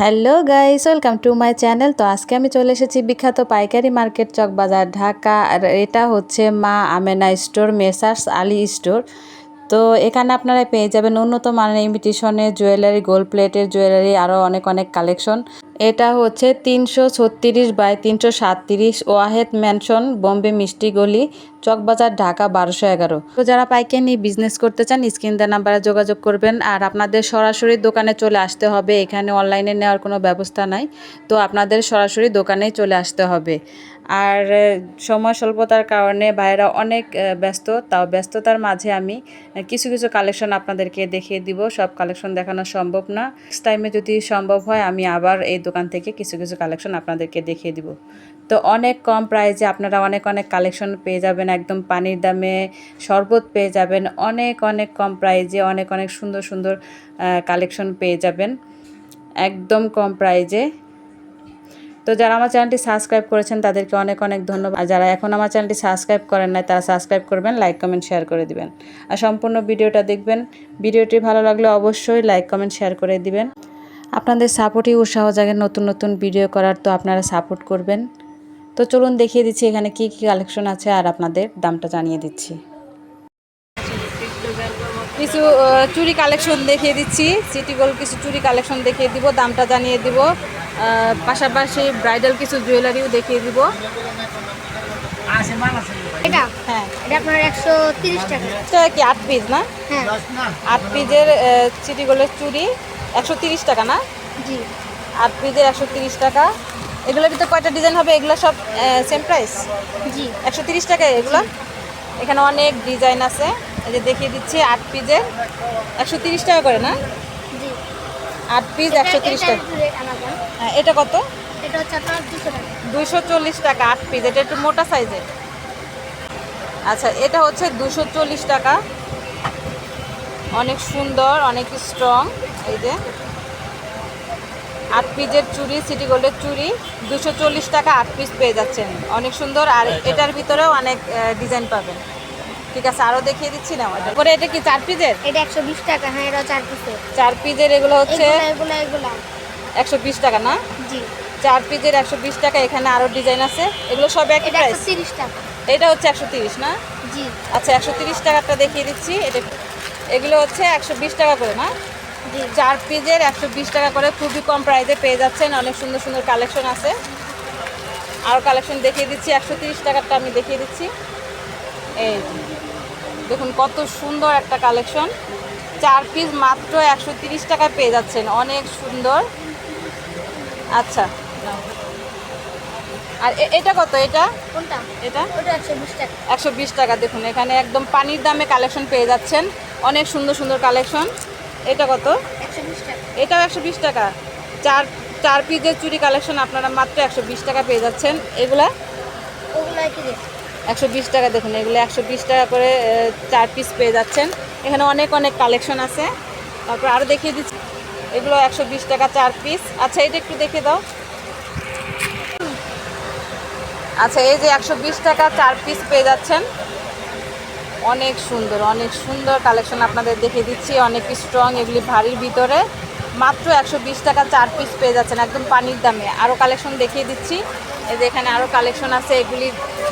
Hello guys, welcome to my channel. তো আজকে আমি চলে এসেছি বিখ্যাত পাইকারি মার্কেট চক বাজার ঢাকা, আর এটা হচ্ছে মা Amena store, Messrs Ali store. তো এখানে আপনারা পেয়ে যাবেন উন্নত মানের ইমিটেশনের জুয়েলারি, গোল্ড প্লেটের জুয়েলারি, আরও অনেক অনেক কালেকশন। এটা হচ্ছে তিনশো ছত্রিশ বাই তিনশো সাতত্রিশ ওয়াহেদ ম্যানশন বোম্বে মিষ্টি গলি, চকবাজার, ঢাকা, বারোশো এগারো। তো যারা পাইকারি বিজনেস করতে চান, স্ক্রিন দা নাম্বারে যোগাযোগ করবেন। আর আপনাদের সরাসরি দোকানে চলে আসতে হবে। এখানে অনলাইনে নেওয়ার কোনো ব্যবস্থা নাই। তো আপনাদের সরাসরি দোকানেই চলে আসতে হবে। আর সময় স্বল্পতার কারণে ভাইয়েরা অনেক ব্যস্ত, তাও ব্যস্ততার মাঝে আমি কিছু কিছু কালেকশন আপনাদেরকে দেখিয়ে দিব। সব কালেকশন দেখানো সম্ভব না। নেক্সট টাইমে যদি সম্ভব হয়, আমি আবার এই দোকান থেকে কিছু কিছু কালেকশন আপনাদেরকে দেখিয়ে দিব। তো অনেক কম প্রাইসে আপনারা অনেক অনেক কালেকশন পেয়ে যাবেন, একদম পানির দামে শরবত পেয়ে যাবেন। অনেক অনেক কম প্রাইসে অনেক অনেক সুন্দর সুন্দর কালেকশন পেয়ে যাবেন। একদম কম প্রাইজে। তো যারা আমার চ্যানেলটি সাবস্ক্রাইব করেছেন, তাদেরকে অনেক অনেক ধন্যবাদ। আর যারা এখন আমার চ্যানেলটি সাবস্ক্রাইব করেন নাই, তারা সাবস্ক্রাইব করবেন, লাইক, কমেন্ট, শেয়ার করে দিবেন। আর সম্পূর্ণ ভিডিওটা দেখবেন। ভিডিওটি ভালো লাগলে অবশ্যই লাইক, কমেন্ট, শেয়ার করে দিবেন। আপনাদের সাপোর্টই উৎসাহ জাগে নতুন নতুন ভিডিও করার, তো আপনারা সাপোর্ট করবেন। তো চলুন দেখিয়ে দিচ্ছি এখানে কি কি কালেকশন আছে আর আপনাদের দামটা জানিয়ে দিচ্ছি। কিছু চুরি কালেকশন দেখিয়ে দিচ্ছি। সিটি গোল্ড কিছু চুরি কালেকশন দেখিয়ে দিব, দামটা জানিয়ে দিব। পাশাপাশি ব্রাইডাল কিছু জুয়েলারিও দেখিয়ে দিব। এটা? হ্যাঁ। এটা আপনার একশো তিরিশ টাকা। এটা কি আট পিস না? হ্যাঁ। আট পিসের চুড়ি একশো তিরিশ টাকা না? জি। আট পিসের একশো তিরিশ টাকা। এগুলোর ভিতরে কয়টা ডিজাইন হবে? এগুলো সব সেম প্রাইস জি। একশো তিরিশ টাকা এগুলো? এখানে অনেক ডিজাইন আছে। এই যে দেখিয়ে দিচ্ছি আট পিসের একশো তিরিশ টাকা করে না? আট পিস একশো তিরিশ টাকা। হ্যাঁ, এটা কত? এটা হচ্ছে আপনার দুশো দুশো চল্লিশ টাকা আট পিস এটা একটু মোটা সাইজের। আচ্ছা এটা হচ্ছে দুশো চল্লিশ টাকা। অনেক সুন্দর অনেক স্ট্রং এই যে। আট পিসের চুড়ি সিটি গোল্ডের চুড়ি। দুশো চল্লিশ টাকা আট পিস পেয়ে যাচ্ছেন। অনেক সুন্দর। আর এটার ভিতরেও অনেক ডিজাইন পাবেন। ঠিক আছে আরও দেখিয়ে দিচ্ছি না আমাদের। পরে এটা কি চার পিসের এটা একশো বিশ টাকা হ্যাঁ এটা চার পিসে চার পিসের এগুলো হচ্ছে এগুলো এগুলা এগুলা। একশো বিশ টাকা না? জি। চার পিসের একশো বিশ টাকা এখানে আরও ডিজাইন আছে। এগুলো সব একই প্রাইস একশো তিরিশ টাকা। এটা হচ্ছে একশো তিরিশ না? জি। আচ্ছা একশো তিরিশ টাকাটা দেখিয়ে দিচ্ছি। এটা এগুলো হচ্ছে একশো বিশ টাকা করে না? জি। চার পিসের একশো বিশ টাকা করে খুবই কম প্রাইসে পেয়ে যাচ্ছেন। অনেক সুন্দর সুন্দর কালেকশন আছে। আরও কালেকশন দেখিয়ে দিচ্ছি। একশো তিরিশ টাকারটা আমি দেখিয়ে দিচ্ছি। এই। দেখুন কত সুন্দর একটা কালেকশন। চার পিস মাত্র একশো তিরিশ টাকায় পেয়ে যাচ্ছেন। অনেক সুন্দর। আচ্ছা। আর এটা কত এটা? কোনটা? এটা? একশো বিশ টাকা। দেখুন এখানে একদম পানির দামে কালেকশন পেয়ে যাচ্ছেন। অনেক সুন্দর সুন্দর কালেকশন। এটা কত? এটাও একশো বিশ টাকা। চার চার পিসের চুরি কালেকশন আপনারা মাত্র একশো বিশ টাকা পেয়ে যাচ্ছেন। এগুলা? ওগুলো একই রেট একশো বিশ টাকা দেখুন, এগুলো একশো বিশ টাকা করে চার পিস পেয়ে যাচ্ছেন। এখানে অনেক অনেক কালেকশন আছে। তারপর আরও দেখিয়ে দিচ্ছি। এগুলো একশো বিশ টাকা চার পিস আচ্ছা এটা একটু দেখে দাও। আচ্ছা এই যে একশো বিশ টাকা চার পিস পেয়ে যাচ্ছেন। অনেক সুন্দর অনেক সুন্দর কালেকশন আপনাদের দেখে দিচ্ছি। অনেক স্ট্রং এগুলি ভারীর ভিতরে। মাত্র একশো বিশ টাকা চার পিস পেয়ে যাচ্ছেন, একদম পানির দামে। আরও কালেকশন দেখিয়ে দিচ্ছি। এই যে এখানে আরও কালেকশন আছে, এগুলি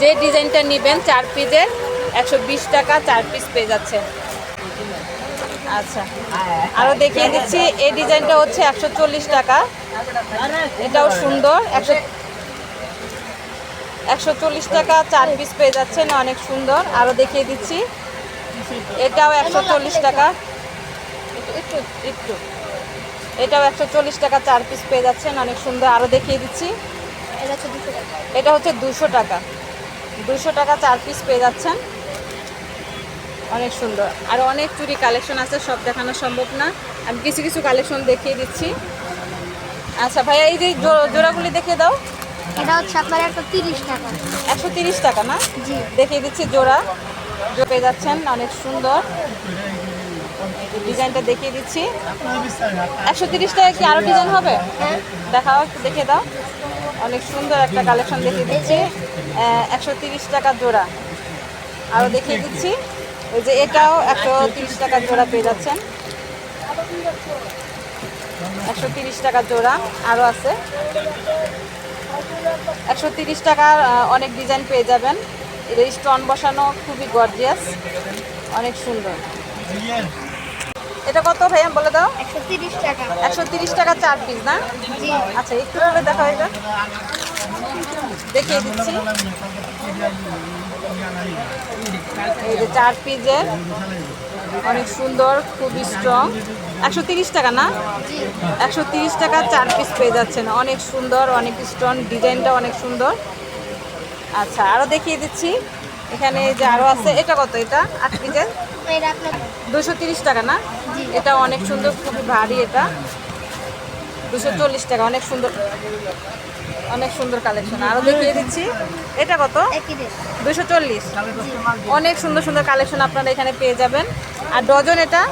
যে ডিজাইনটা নেবেন, চার পিসের একশো বিশ টাকা চার পিস পেয়ে যাচ্ছেন। আচ্ছা আরও দেখিয়ে দিচ্ছি, এই ডিজাইনটা হচ্ছে একশো চল্লিশ টাকা। এটাও সুন্দর, একশো একশো চল্লিশ টাকা চার পিস পেয়ে যাচ্ছেন, অনেক সুন্দর। আরও দেখিয়ে দিচ্ছি, এটাও একশো চল্লিশ টাকা। একটু একটু একটু। এটাও একশো চল্লিশ টাকা চার পিস পেয়ে যাচ্ছেন। অনেক সুন্দর আরও দেখিয়ে দিচ্ছি। এটা হচ্ছে দুশো টাকা। দুশো টাকা। চার পিস পেয়ে যাচ্ছেন। অনেক সুন্দর। আর অনেক চুরি কালেকশন আছে সব দেখানো সম্ভব না। আমি কিছু কিছু কালেকশন দেখিয়ে দিচ্ছি। আচ্ছা ভাইয়া এই যে জোড়াগুলি দেখিয়ে দাও। এটা হচ্ছে আপনার একশো তিরিশ টাকা। একশো তিরিশ টাকা না? জি। দেখিয়ে দিচ্ছি জোড়া। পেয়ে যাচ্ছেন অনেক সুন্দর। ডিজাইনটা দেখিয়ে দিচ্ছি। একশো তিরিশ টাকা কি আরও ডিজাইন হবে? দেখাও, একটু দেখে দাও। অনেক সুন্দর একটা কালেকশন দেখিয়ে দিচ্ছি। একশো তিরিশ টাকা জোড়া। আরও দেখিয়ে দিচ্ছি। ওই যে এটাও একশো তিরিশ টাকা জোড়া পেয়ে যাচ্ছেন। একশো তিরিশ টাকা জোড়া আরও আছে। একশো তিরিশ টাকার অনেক ডিজাইন পেয়ে যাবেন। এদের স্টোন বসানো খুবই গর্জিয়াস অনেক সুন্দর। এটা কত ভাইয়া বলে দাও? একশো তিরিশ টাকা। চার পিস না? আচ্ছা একটু করে দেখো এটা। দেখিয়ে দিচ্ছি। এই যে চার পিসের অনেক সুন্দর খুবই স্ট্রং একশো তিরিশ টাকা না? একশো তিরিশ টাকা চার পিস পেয়ে যাচ্ছেন। অনেক সুন্দর অনেক স্ট্রং ডিজাইনটা অনেক সুন্দর। আচ্ছা আরও দেখিয়ে দিচ্ছি। এখানে এই যে আরও আছে, এটা কত এটা? আট পিসের দুশো তিরিশ টাকা না? এটা অনেক সুন্দর, খুবই ভারী এটা। দুশো চল্লিশ টাকা, অনেক সুন্দর অনেক সুন্দর কালেকশন আরও দেখিয়ে দিচ্ছি। এটা কত? দুশো চল্লিশ। অনেক সুন্দর সুন্দর কালেকশন আপনারা এখানে পেয়ে যাবেন। আর ডজন এটা?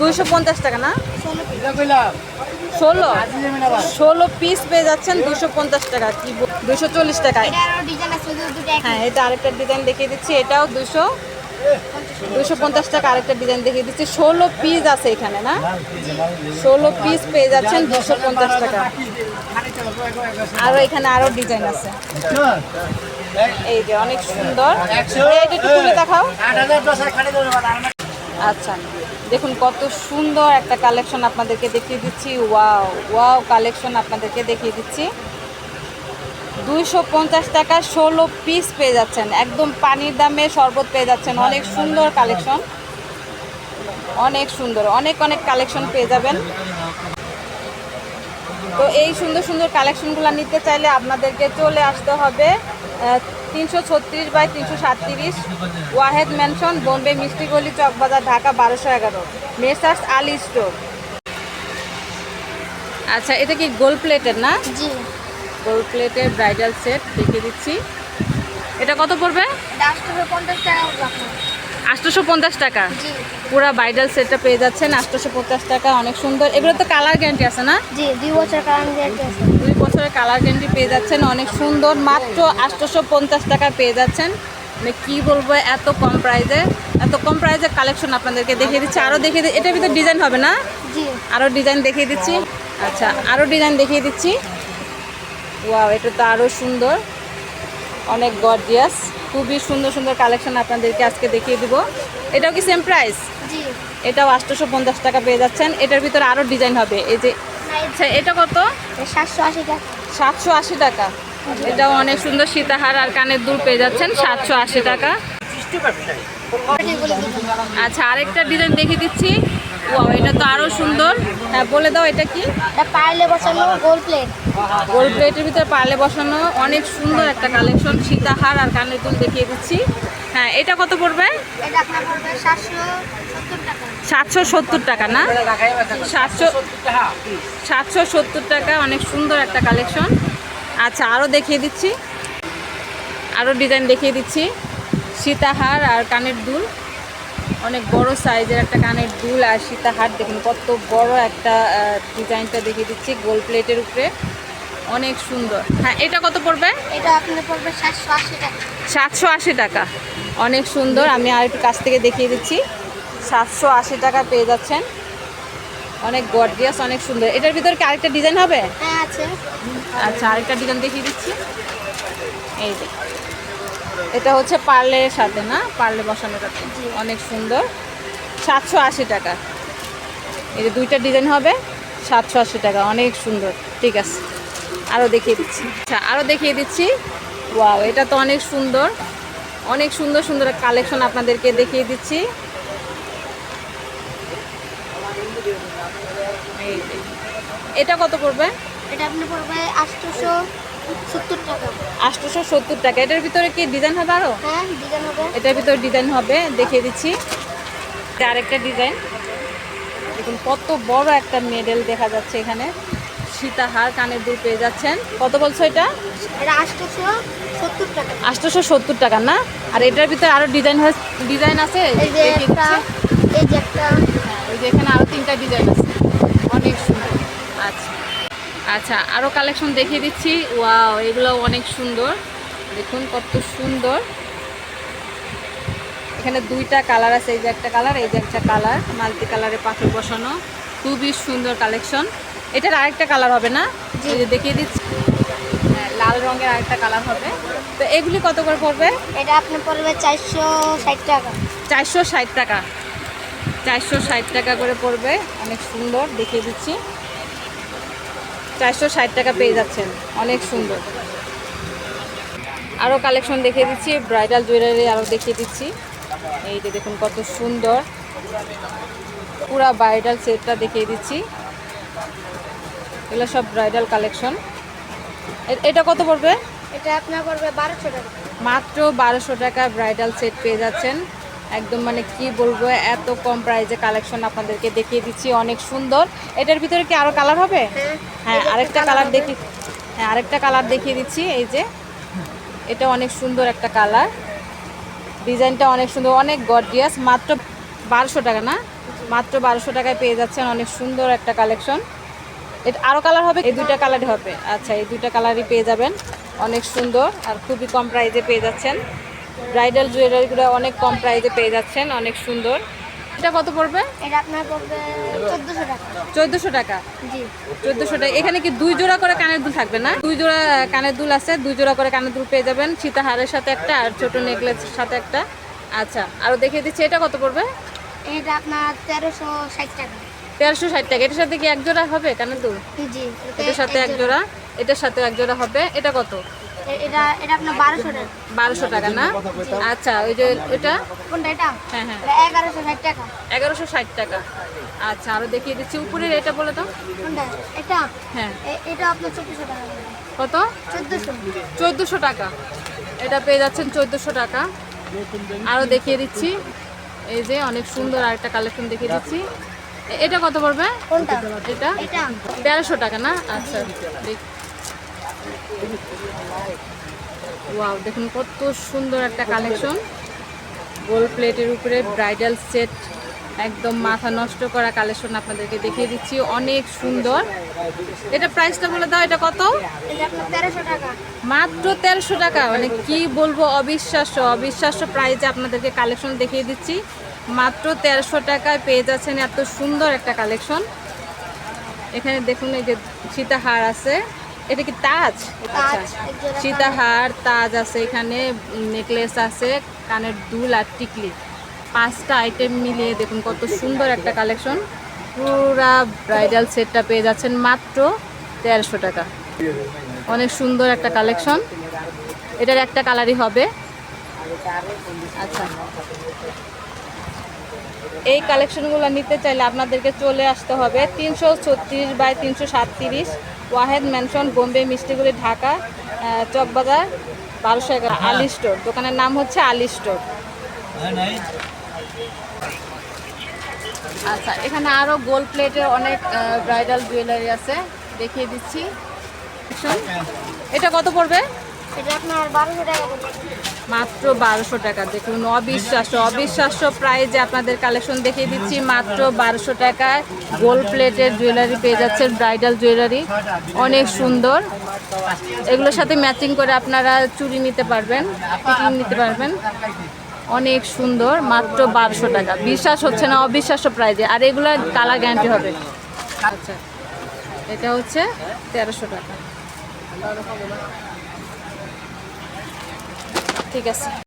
দুশো পঞ্চাশ টাকা না? ষোলো। ষোলো পিস পেয়ে যাচ্ছেন দুশো পঞ্চাশ টাকা কি দুশো চল্লিশ টাকা। এটা ডিজাইন আছে দুটো দুটো একই। হ্যাঁ এটা আরেকটা ডিজাইন দেখিয়ে দিচ্ছি এটাও দুশো দুশো পঞ্চাশ টাকা আরেকটা ডিজাইন দেখিয়ে দিচ্ছি। ষোলো পিস আছে এখানে না? ষোলো পিস পেয়ে যাচ্ছেন দুশো পঞ্চাশ টাকা। আরও এখানে আরও ডিজাইন আছে। এই যে অনেক সুন্দর। একটু খুলে দেখাও। আচ্ছা। দেখুন, কত সুন্দর একটা কালেকশন আপনাদেরকে দেখিয়ে দিচ্ছি। ওয়াও ওয়াও কালেকশন আপনাদেরকে দেখিয়ে দিচ্ছি। দুইশো পঞ্চাশ টাকা ষোলো পিস পেয়ে যাচ্ছেন। একদম পানির দামে শরবত পেয়ে যাচ্ছেন। অনেক সুন্দর কালেকশন অনেক সুন্দর, অনেক অনেক কালেকশন পেয়ে যাবেন। তো এই সুন্দর সুন্দর কালেকশনগুলো নিতে চাইলে আপনাদেরকে চলে আসতে হবে। তিনশো ছত্রিশ বাই তিনশো সাতত্রিশ ওয়াহেদ ম্যানশন বোম্বে মিষ্টি গলি চকবাজার ঢাকা বারোশো এগারো। মেসার্স আলি স্টোর আচ্ছা এটা কি গোল প্লেটের না? জি। গোল প্লেটের ব্রাইডাল সেট দেখিয়ে দিচ্ছি। এটা কত পড়বে? পঞ্চাশ টাকা আটশোশো পঞ্চাশ টাকা পুরো ব্রাইডাল সেটটা পেয়ে যাচ্ছেন আটশোশো পঞ্চাশ টাকা অনেক সুন্দর। এগুলো তো কালার গ্যারান্টি আছে না? জি দুই বছর কারণ গ্যারান্টি আছে। দুই বছরের কালার গ্যারান্টি পেয়ে যাচ্ছেন অনেক সুন্দর। মাত্র আটশোশো পঞ্চাশ টাকা পেয়ে যাচ্ছেন। মানে কী বলব এত কম প্রাইসে এত কম প্রাইসে কালেকশন আপনাদেরকে দেখিয়ে দিচ্ছি। আরও দেখিয়ে দি- এটার ভিতরে ডিজাইন হবে না? জি। আরও ডিজাইন দেখিয়ে দিচ্ছি। আচ্ছা আরও ডিজাইন দেখিয়ে দিচ্ছি। ওয়াও এটা তো আরও সুন্দর। অনেক গর্জিয়াস খুবই সুন্দর সুন্দর কালেকশন আপনাদেরকে আজকে দেখিয়ে দিব। এটাও কি সেম প্রাইস জি। এটাও আটশোশো পঞ্চাশ টাকা পেয়ে যাচ্ছেন। এটার ভিতরে আরও ডিজাইন হবে। এই যে আচ্ছা এটা কত? সাতশো আশি টাকা। সাতশো আশি টাকা। এটাও অনেক সুন্দর সীতাহার আর কানের দুল পেয়ে যাচ্ছেন সাতশো আশি টাকা। আচ্ছা আরেকটা ডিজাইন দেখিয়ে দিচ্ছি। ও এটা তো আরও সুন্দর। হ্যাঁ বলে দাও এটা কি? এটা বসানো গোল প্লেট গোল প্লেটের ভিতরে পার্লে বসানো অনেক সুন্দর একটা কালেকশন সীতাহার আর কানের দুল দেখিয়ে দিচ্ছি। হ্যাঁ এটা কত পড়বে? সাতশো সত্তর টাকা। না? সাতশো সাতশো সত্তর টাকা অনেক সুন্দর একটা কালেকশন আচ্ছা আরও দেখিয়ে দিচ্ছি। আরও ডিজাইন দেখিয়ে দিচ্ছি। সীতাহার আর কানের দুল। অনেক বড় সাইজের একটা কানের দুল আর সীতাহার দেখুন কত বড় একটা ডিজাইনটা দেখিয়ে দিচ্ছি গোল প্লেটের উপরে। অনেক সুন্দর। হ্যাঁ এটা কত পড়বে? এটা আপনার পড়বে সাতশো আশি টাকা। সাতশো আশি টাকা। অনেক সুন্দর। আমি আর একটু কাছ থেকে দেখিয়ে দিচ্ছি। সাতশো আশি টাকা পেয়ে যাচ্ছেন। অনেক গর্জিয়াস অনেক সুন্দর। এটার ভিতরে কি আরেকটা ডিজাইন হবে? হ্যাঁ আছে। আচ্ছা আরেকটা ডিজাইন দেখিয়ে দিচ্ছি। এই যে এটা হচ্ছে পার্লের সাথে, না? পার্লে বসানোটা অনেক সুন্দর। সাতশো আশি টাকা। এই যে দুইটা ডিজাইন হবে, সাতশো আশি টাকা। অনেক সুন্দর। ঠিক আছে। আরও দেখিয়ে দিচ্ছি। আচ্ছা আরও দেখিয়ে দিচ্ছি। ওয়াও, এটা তো অনেক সুন্দর। অনেক সুন্দর সুন্দর কালেকশন আপনাদেরকে দেখিয়ে দিচ্ছি। এটা কত পড়বে? এটা আপনার পড়বে আটশোশো সত্তর টাকা। আটশোশো সত্তর টাকা। এটার ভিতরে কি ডিজাইন হবে আরও হ্যাঁ ডিজাইন হবে। এটার ভিতরে ডিজাইন হবে দেখিয়ে দিচ্ছি। আরেকটা ডিজাইন দেখুন কত বড় একটা মেডেল দেখা যাচ্ছে এখানে। সীতাহার কানের দুল পেয়ে যাচ্ছেন। কত বলছো এটা? আটশোশো সত্তর টাকা। না? আর এটার ভিতরে আরও ডিজাইন ডিজাইন আছে? এই যে একটা দিচ্ছি। এই যে হ্যাঁ, এখানে আরও তিনটা ডিজাইন আছে। আচ্ছা আরও কালেকশন দেখিয়ে দিচ্ছি। ওয়াও এগুলো অনেক সুন্দর। দেখুন কত সুন্দর। এখানে দুইটা কালার আছে এই যে একটা কালার এই যে একটা কালার মাল্টি কালারে পাথর বসানো। খুবই সুন্দর কালেকশন এটার আরেকটা কালার হবে না? এই যে দেখিয়ে দিচ্ছি। হ্যাঁ, লাল রঙের আরেকটা কালার হবে। তো এগুলি কত করে পড়বে? এটা আপনার পড়বে চারশো ষাট টাকা। চারশো ষাট টাকা। চারশো ষাট টাকা করে পড়বে। অনেক সুন্দর দেখিয়ে দিচ্ছি। চারশো ষাট টাকা পেয়ে যাচ্ছেন। অনেক সুন্দর। আরও কালেকশন দেখিয়ে দিচ্ছি ব্রাইডাল জুয়েলারি আরও দেখিয়ে দিচ্ছি। এই যে দেখুন কত সুন্দর। পুরা ব্রাইডাল সেটটা দেখিয়ে দিচ্ছি। এগুলো সব ব্রাইডাল কালেকশন। এটা কত পড়বে? এটা আপনার পড়বে বারোশো টাকা। মাত্র বারোশো টাকা ব্রাইডাল সেট পেয়ে যাচ্ছেন। একদম মানে কি বলব এত কম প্রাইজে কালেকশন আপনাদেরকে দেখিয়ে দিচ্ছি অনেক সুন্দর। এটার ভিতরে কি আরও কালার হবে? হ্যাঁ হ্যাঁ আরেকটা কালার। দেখি হ্যাঁ আরেকটা কালার দেখিয়ে দিচ্ছি এই যে। এটা অনেক সুন্দর একটা কালার ডিজাইনটা অনেক সুন্দর অনেক গর্জিয়াস মাত্র বারোশো টাকা না? মাত্র বারোশো টাকায় পেয়ে যাচ্ছেন অনেক সুন্দর একটা কালেকশন এটা আরও কালার হবে? এই দুইটা কালারই হবে। আচ্ছা এই দুইটা কালারই পেয়ে যাবেন। অনেক সুন্দর আর খুবই কম প্রাইজে পেয়ে যাচ্ছেন। ব্রাইডাল জুয়েলারিগুলো অনেক কম প্রাইজে পেয়ে যাচ্ছেন অনেক সুন্দর। এটা কত পড়বে? এটা আপনার পড়বে চোদ্দোশো টাকা। চোদ্দোশো টাকা? জি। চোদ্দোশো টাকা। এখানে কি দুই জোড়া করে কানের দুল থাকবে না? দুই জোড়া কানের দুল আছে দুই জোড়া করে কানের দুল পেয়ে যাবেন। সীতাহারের সাথে একটা আর ছোট নেকলেসের সাথে একটা। আচ্ছা আরও দেখিয়ে দিচ্ছি এটা কত পড়বে? এটা আপনার তেরোশো ষাট টাকা। তেরোশো ষাট টাকা। এটার সাথে কি এক জোড়া হবে কানের দুল? জি এটার সাথে এক জোড়া। এটার সাথে এক জোড়া হবে। এটা কত? এটা এটা আপনার টাকা। না? আচ্ছা ওই যে এটা কোনটা এটা? হ্যাঁ হ্যাঁ। টাকা। আচ্ছা আরও দেখিয়ে দিচ্ছি। উপরের এটা বলে কোনটা? এটা? হ্যাঁ। এটা আপনার চব্বিশশো টাকা। কত? টাকা। এটা পেয়ে যাচ্ছেন চোদ্দোশো টাকা। আরও দেখিয়ে দিচ্ছি। এই যে অনেক সুন্দর আরেকটা কালেকশন দেখিয়ে দিচ্ছি। এটা কত পড়বে? কোনটা? এটা? এটা। টাকা না? আচ্ছা দেখ- ওয়াও দেখুন কত সুন্দর একটা কালেকশন গোল প্লেটের উপরে ব্রাইডাল সেট একদম মাথা নষ্ট করা কালেকশন আপনাদেরকে দেখিয়ে দিচ্ছি অনেক সুন্দর। এটা প্রাইসটা বলে দাও এটা কত? মাত্র তেরোশো টাকা মানে কি বলব অবিশ্বাস্য অবিশ্বাস্য প্রাইজে আপনাদেরকে কালেকশন দেখিয়ে দিচ্ছি। মাত্র তেরোশো টাকায় পেয়ে যাচ্ছেন এত সুন্দর একটা কালেকশন এখানে দেখুন এই যে সীতাহার আছে। এটা কি তাজ? আচ্ছা। সীতাহার তাজ আছে এখানে নেকলেস আছে কানের দুল আর টিকলি। পাঁচটা আইটেম মিলিয়ে দেখুন কত সুন্দর একটা কালেকশন পুরা ব্রাইডাল সেটটা পেয়ে যাচ্ছেন মাত্র তেরোশো টাকা। অনেক সুন্দর একটা কালেকশন এটার একটা কালারই হবে। আচ্ছা। এই কালেকশনগুলো নিতে চাইলে আপনাদেরকে চলে আসতে হবে তিনশো ছত্রিশ বাই তিনশো সাতত্রিশ ওয়াহেদ ম্যানশন বোম্বে মিষ্টিগুলি ঢাকা চকবাজার বারোশো এগারো আলি স্টোর। দোকানের নাম হচ্ছে আলি স্টোর। আচ্ছা এখানে আরও গোল্ড প্লেটের অনেক ব্রাইডাল জুয়েলারি আছে। দেখিয়ে দিচ্ছি। শোন, এটা কত পড়বে? এটা আপনার বারোশো টাকা মাত্র বারোশো টাকা। দেখুন, অবিশ্বাস্য অবিশ্বাস্য প্রাইজে আপনাদের কালেকশন দেখিয়ে দিচ্ছি। মাত্র বারোশো টাকায় গোল্ড প্লেটের জুয়েলারি পেয়ে যাচ্ছেন ব্রাইডাল জুয়েলারি অনেক সুন্দর। এগুলোর সাথে ম্যাচিং করে আপনারা চুরি নিতে পারবেন নিতে পারবেন। অনেক সুন্দর, মাত্র বারোশো টাকা। বিশ্বাস হচ্ছে না, অবিশ্বাস্য প্রাইজে আর এগুলো কালার গ্যারান্টি হবে। আচ্ছা এটা হচ্ছে তেরোশো টাকা। ঠিক আছে।